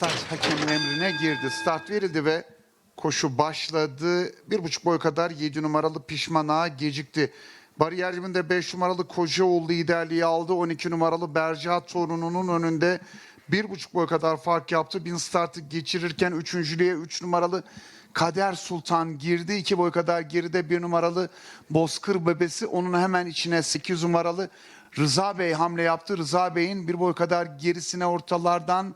Start hakemin emrine girdi. Start verildi ve koşu başladı. Bir buçuk boy kadar 7 numaralı Pişman Ağa gecikti. Bariyerciminde 5 numaralı Kocaoğlu liderliği aldı. 12 numaralı Berca torununun önünde bir buçuk boy kadar fark yaptı. Bin startı geçirirken üçüncülüğe 3 numaralı Kader Sultan girdi. 2 boy kadar geride bir numaralı Bozkır Bebesi. Onun hemen içine 8 numaralı Rıza Bey hamle yaptı. Rıza Bey'in bir boy kadar gerisine ortalardan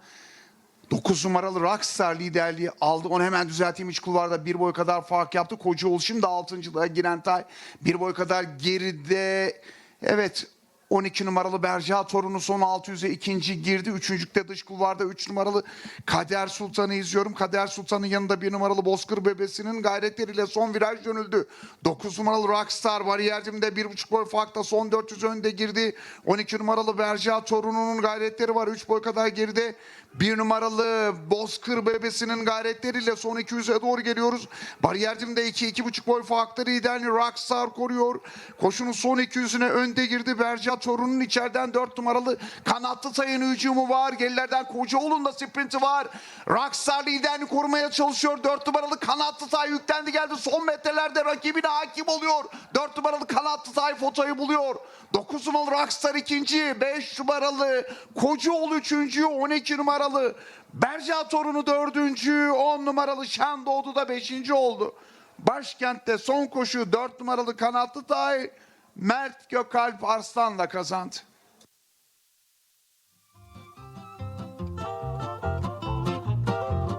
9 numaralı Rockstar liderliği aldı. Onu hemen düzelteyim iç kulvarda bir boy kadar fark yaptı. Kocaoğlu şimdi 6.lığa giren Tay bir boy kadar geride. Evet 12 numaralı Berca torunu son 600'e ikinci girdi. Üçüncükte dış kulvarda 3 numaralı Kader Sultan'ı izliyorum. Kader Sultan'ın yanında bir numaralı Bozkır bebesinin gayretleriyle son viraj dönüldü. 9 numaralı Rockstar bariyercimde 1,5 boy farkla son 400 önde girdi. 12 numaralı Berca torununun gayretleri var. 3 boy kadar geride. Bir numaralı Bozkır bebesinin gayretleriyle son 200'e doğru geliyoruz. Bariyercimde 2 2,5 boy farklı liderini Rockstar koruyor. Koşunun son 200'üne önde girdi. Berca torunun içeriden 4 numaralı kanatlı sayın hücumu var. Gerilerden Kocaoğlu'nun da sprinti var. Rockstar liderini korumaya çalışıyor. 4 numaralı kanatlı say yüklendi geldi. Son metrelerde rakibine hakim oluyor. 4 numaralı kanatlı say fotoyu buluyor. 9 numaralı Rockstar ikinci. 5 numaralı Kocaoğlu üçüncü. 12 numaralı Berca torunu dördüncü. 10 numaralı Şen Doğdu da beşinci oldu. Başkentte son koşu 4 numaralı kanatlı tay Mert Gökalp Arslan'la kazandı.